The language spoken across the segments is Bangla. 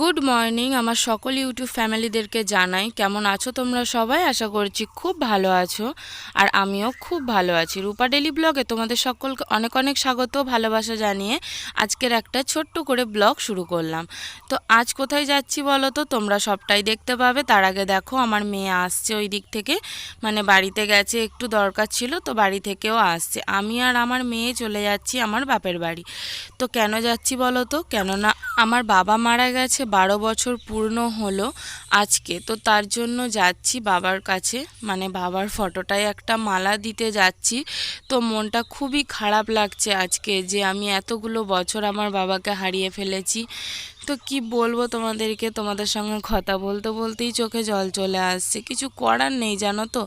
গুড মর্নিং আমার সকল ইউটিউব ফ্যামিলিদেরকে জানাই। কেমন আছো তোমরা সবাই? আশা করছি খুব ভালো আছো আর আমিও খুব ভালো আছি। রূপা ডেলি ব্লগে তোমাদের সকলকে অনেক অনেক স্বাগত, ভালোবাসা জানিয়ে আজকের একটা ছোট্ট করে ব্লগ শুরু করলাম। তো আজ কোথায় যাচ্ছি বলো তো? তোমরা সবটাই দেখতে পাবে। তার আগে দেখো, আমার মেয়ে আসছে ওই দিক থেকে। মানে বাড়িতে গেছে, একটু দরকার ছিল, তো বাড়ি থেকেও আসছে। আমি আর আমার মেয়ে চলে যাচ্ছি আমার বাপের বাড়ি। তো কেন যাচ্ছি বলো তো? কেননা আমার বাবা মারা গেছে বারো বছর পূর্ণ হলো আজকে। তো তার জন্য যাচ্ছি বাবার কাছে। মানে বাবার ফটোটায় একটা মালা দিতে যাচ্ছি। তো মনটা খুবই খারাপ লাগছে আজকে যে আমি এতগুলো বছর আমার বাবাকে হারিয়ে ফেলেছি। তো কি বলব তোমাদেরকে? তোমাদের সঙ্গে কথা বলতে বলতেই চোখে জল চলে আসছে। কিছু করার নেই, জানো তো?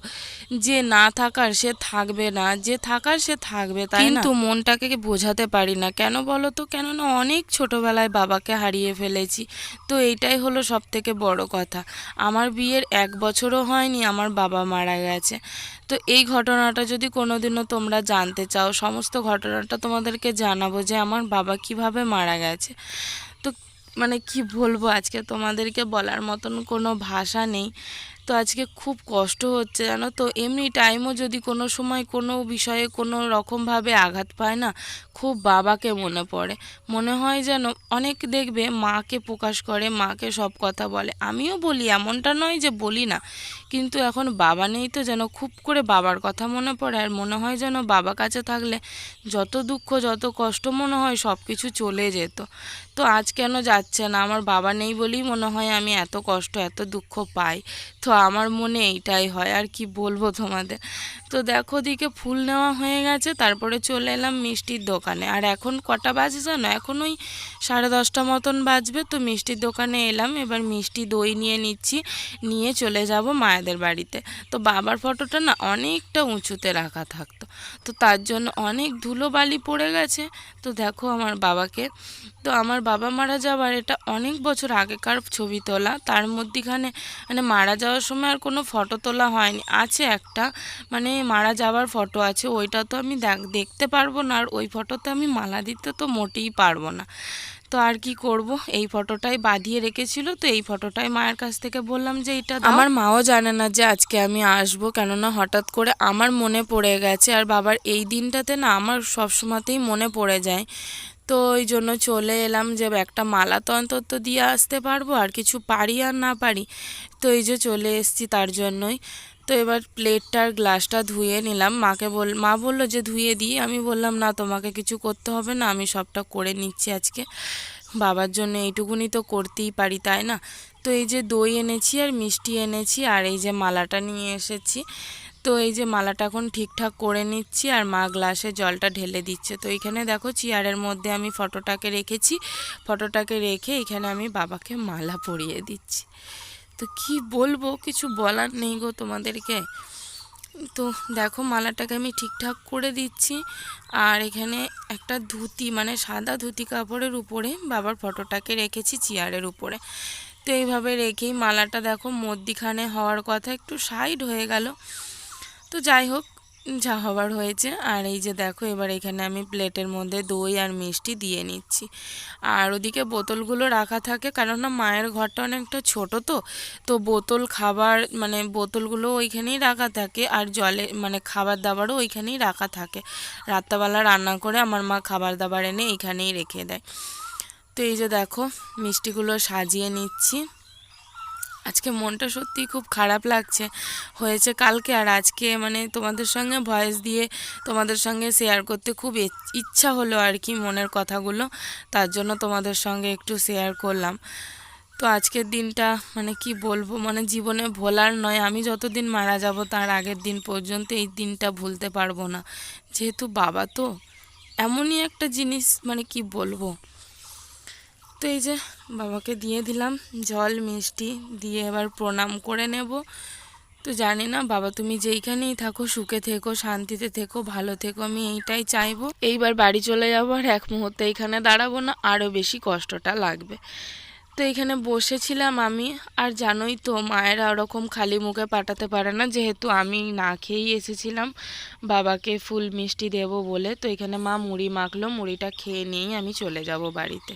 যে না থাকার সে থাকবে না। যে থাকার সে থাকবে, তাই কিন্তু মনটাকে বোঝাতে পারি না? কেন বলো তো? কেননা অনেক ছোটবেলায় বাবাকে হারিয়ে ফেলেছি। তো এইটাই হলো সব থেকে বড় কথা। আমার বিয়ের এক বছরও হয়নি, আমার বাবা মারা গেছে। তো এই ঘটনাটা যদি কোনোদিনও তোমরা জানতে চাও, সমস্ত ঘটনাটা তোমাদেরকে জানাব যে আমার বাবা কীভাবে মারা গেছে। মানে কি বলব আজকে তোমাদেরকে বলার মতন কোনো ভাষা নেই। তো আজকে খুব কষ্ট হচ্ছে, জানো তো? এমনি টাইমও যদি কোনো সময় কোনো বিষয়ে কোনো রকমভাবে আঘাত পায় না, খুব বাবাকে মনে পড়ে। মনে হয় যেন অনেক দেখবে মাকে প্রকাশ করে, মাকে সব কথা বলে। আমিও বলি, এমনটা নয় যে বলি না। কিন্তু এখন বাবা নেই তো যেন খুব করে বাবার কথা মনে পড়ে। আর মনে হয় যেন বাবা কাছে থাকলে যত দুঃখ, যত কষ্ট মনে হয় সব কিছু চলে যেত। তো আজ কেন যাচ্ছে না? আমার বাবা নেই বলেই মনে হয় আমি এত কষ্ট, এত দুঃখ পাই। তো আমার মনে এইটাই হয়, আর কি বলব তোমাদের। তো দেখো দিকে ফুল নেওয়া হয়ে গেছে, তারপরে চলে এলাম মিষ্টির দোকানে। আর এখন কটা বাজে জানো? এখন ওই সাড়ে দশটা মতন বাজবে, তো মিষ্টির দোকানে এলাম, এবার মিষ্টি দই নিয়ে নিচ্ছি, নিয়ে চলে যাব মায়েদের বাড়িতে। তো বাবার ফটোটা না অনেকটা উঁচুতে রাখা থাকতো। তো তার জন্য অনেক ধুলো বালি পড়ে গেছে। তো দেখো আমার বাবাকে। তো আমার বাবা মারা যাওয়ার এটা অনেক বছর আগেকার ছবি তোলা। তার মধ্যেখানে মানে মারা যাওয়ার সময় আর কোনো ফটো তোলা হয়নি। আছে একটা মানে মারা যাওয়ার ফটো আছে, ওইটা তো আমি দেখতে পারব না, আর ওই ফটোতে আমি মালা দিতে তো মোটেই পারব না। তো আর কি করব? এই ফটোটাই বাঁধিয়ে রেখেছিল, তো এই ফটোটাই মায়ের কাছ থেকে বললাম যে এটা আমার মাও জানে না যে আজকে আমি আসব, কেননা হঠাৎ করে আমার মনে পড়ে গেছে, আর বাবার এই দিনটাতে না আমার সবসময়তেই মনে পড়ে যায়। তো ওই জন্য চলে এলাম যে একটা মালা তো অন্তত দিয়ে আসতে পারব, আর কিছু পারি আর না পারি। তো এই যে চলে এসছি তার জন্যই। তো এবার প্লেটটার গ্লাসটা ধুয়ে নিলাম। মাকে বল, মা বলল যে ধুয়ে দিই। আমি বললাম, না, তোমাকে কিছু করতে হবে না, আমি সবটা করে নিচ্ছি আজকে। বাবার জন্য এইটুকুনি তো করতেই পারি, তাই না? তো এই যে দই এনেছি আর মিষ্টি এনেছি, আর এই যে মালাটা নিয়ে এসেছি। তো এই যে মালাটা এখন ঠিকঠাক করে নিচ্ছি আর মা গ্লাসে জলটা ঢেলে দিচ্ছে। তো এখানে দেখো চেয়ারের মধ্যে আমি ফটোটাকে রেখেছি। ফটোটাকে রেখে এখানে আমি বাবাকে মালা পরিয়ে দিচ্ছি। তো কি বলব, কিছু বলার নেই গো তোমাদেরকে। তো দেখো মালাটাকে আমি ঠিকঠাক করে দিচ্ছি আর এখানে একটা ধুতি মানে সাদা ধুতি কাপড়ের উপরে বাবার ফটোটাকে রেখেছি চেয়ারের উপরে। তো এইভাবে রেখেই মালাটা দেখো মধ্যিখানে হওয়ার কথা একটু সাইড হয়ে গেল। তো যাই হোক, যা হবার হয়েছে। আর এই যে দেখো, এবার এখানে আমি প্লেটের মধ্যে দই আর মিষ্টি দিয়ে নিচ্ছি। আর ওদিকে বোতলগুলো রাখা থাকে, কারণ না মায়ের ঘরটা অনেকটা ছোট তো তো বোতল খাবার মানে বোতলগুলো ওইখানেই রাখা থাকে, আর জলে মানে খাবার দাবারও ওইখানেই রাখা থাকে। রাত্রাবেলা রান্না করে আমার মা খাবার দাবার এনে এইখানেই রেখে দেয়। তো এই যে দেখো, মিষ্টিগুলো সাজিয়ে নিচ্ছি। আজকে মনটা সত্যিই খুব খারাপ লাগছে। হয়েছে কালকে আর আজকে মানে তোমাদের সঙ্গে ভয়েস দিয়ে তোমাদের সঙ্গে শেয়ার করতে খুব ইচ্ছা হলো আর কি মনের কথাগুলো। তার জন্য তোমাদের সঙ্গে একটু শেয়ার করলাম। তো আজকের দিনটা মানে কি বলব? মানে জীবনে ভোলার নয়। আমি যতদিন মারা যাব তার আগের দিন পর্যন্ত এই দিনটা ভুলতে পারব না। যেহেতু বাবা তো এমনই একটা জিনিস মানে কি বলব? তো এই যে বাবাকে দিয়ে দিলাম, জল, মিষ্টি দিয়ে এবার প্রণাম করে নেব। তো জানি না, বাবা তুমি যেইখানেই থাকো, সুখে থেকো, শান্তিতে থেকো, ভালো থেকো, আমি এইটাই চাইব। এইবার বাড়ি চলে যাব আর এক মুহূর্তে এখানে দাঁড়াবো না, আরও বেশি কষ্টটা লাগবে। তো এখানে বসেছিলাম আমি, আর জানোই তো মায়েরা ওরকম খালি মুখে পাঠাতে পারে না, যেহেতু আমি না খেয়েই এসেছিলাম, বাবাকে ফুল মিষ্টি দেব বলে। তো এখানে মা মুড়ি মাখলো, মুড়িটা খেয়ে নিয়েই আমি চলে যাব বাড়িতে।